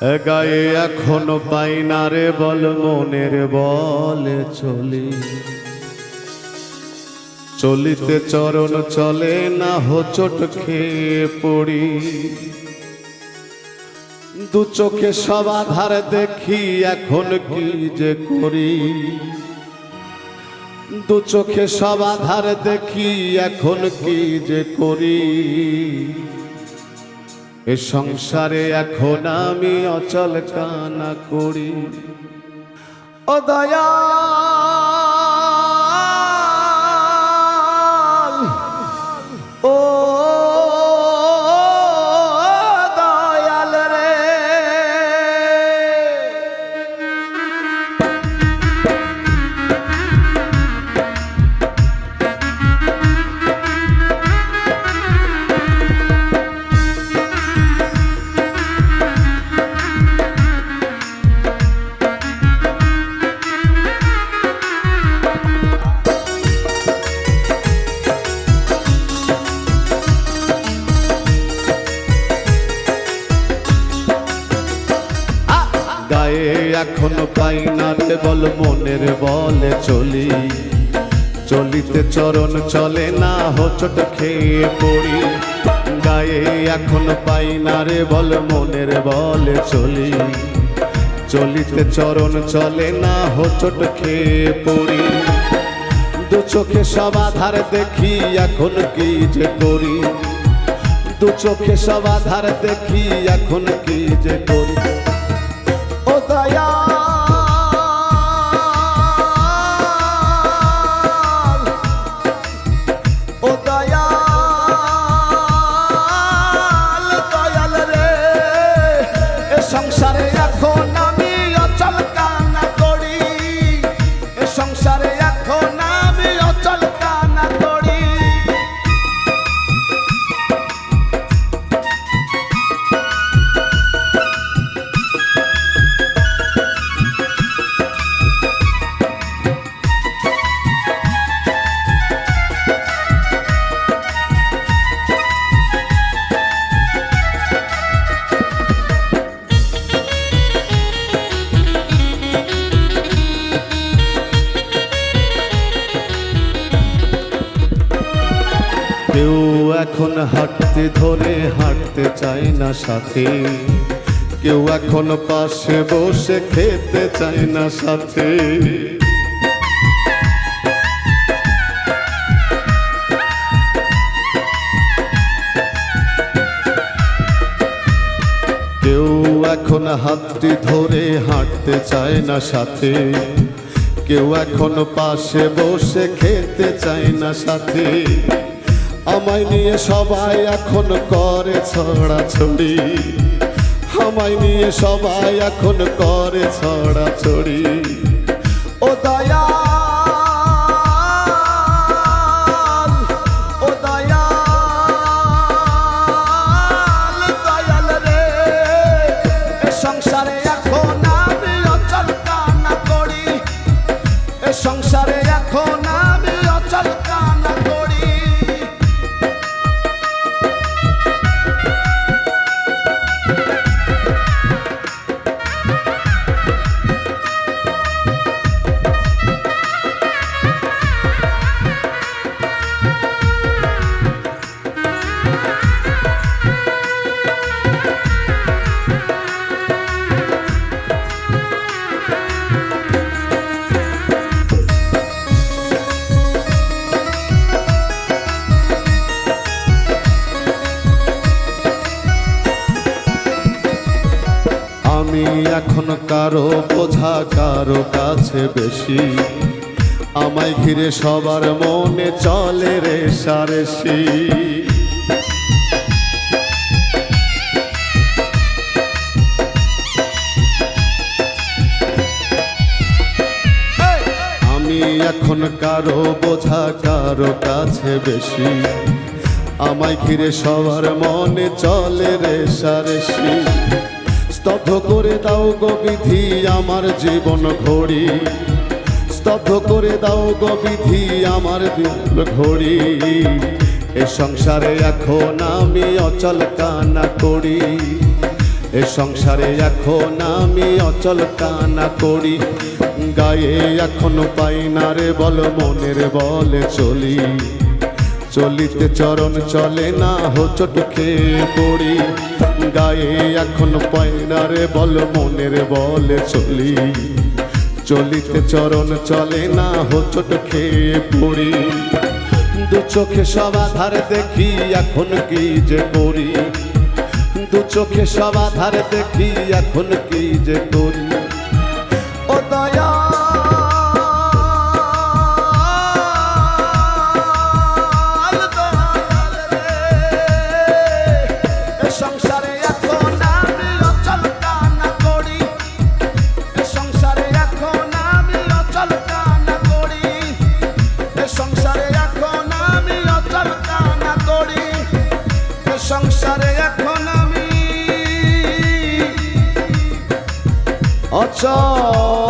গায়ে এখনও পাই না রে বল, মনের বলে চলি। চলিতে চরণ চলে না হোচট খেয়ে পড়ি। দু চোখে সব আধার দেখি, এখন কি যে করি। দু চোখে সব আধার দেখি, এখন কি যে করি। এ সংসারে এখন আমি অচল কানা করি। ও দয়া এখনও পাই না বল, মনের বলে চলি। চলিতে চরণ চলে না হোচট খেয়ে পড়ি। গায়ে এখনও পাই না রে বল, মনের বলে চলি। চলিতে চরণ চলে না হোচট খেয়ে পড়ি। দু চোখে সব আধার দেখি, এখন কি যে করি। দু চোখে সব আধার দেখি, এখন কি যে করি। ও দয়া এখন হাঁটতে ধরে হাঁটতে চায় না সাথে। কেউ এখন পাশে বসে খেতে চায় না সাথে। কেউ এখন হাতটি ধরে হাঁটতে চায় না সাথে। কেউ এখন পাশে বসে খেতে চায় না সাথে। আমায় নিয়ে সবাই এখন করে ছড়াছড়ি। আমায় নিয়ে সবাই এখন করে ছড়াছড়ি। ও দয়া আমি এখন কারও বোঝা, কারও কাছে বেশি। আমায় ঘিরে সবার মনে চলে রে সারেসি আমি এখন কারও বোঝা, কারও কাছে বেশি। আমায় ঘিরে সবার মনে চলে রে সারেসি স্তব্ধ করে দাও গো বিধি আমার জীবন ঘড়ি। স্তব্ধ করে দাও গো বিধি আমার ঘড়ি। এ সংসারে এখন আমি অচল কানা করি। এ সংসারে এখন আমি অচল কানা করি। গায়ে এখনও পাই না রে বল, মনের বলে চলি। চলিতে চরণ চলে না, হোচট খেয়ে পড়ি। গায়ে এখন পয়না রে বল, মনের বলে চলি। চলিতে চরণ চলে না হোচট খেয়ে পড়ি। দু চোখে সব আধার দেখি, এখন কি যে করি? দু চোখে সব আধার দেখি, এখন কি যে করি? অচল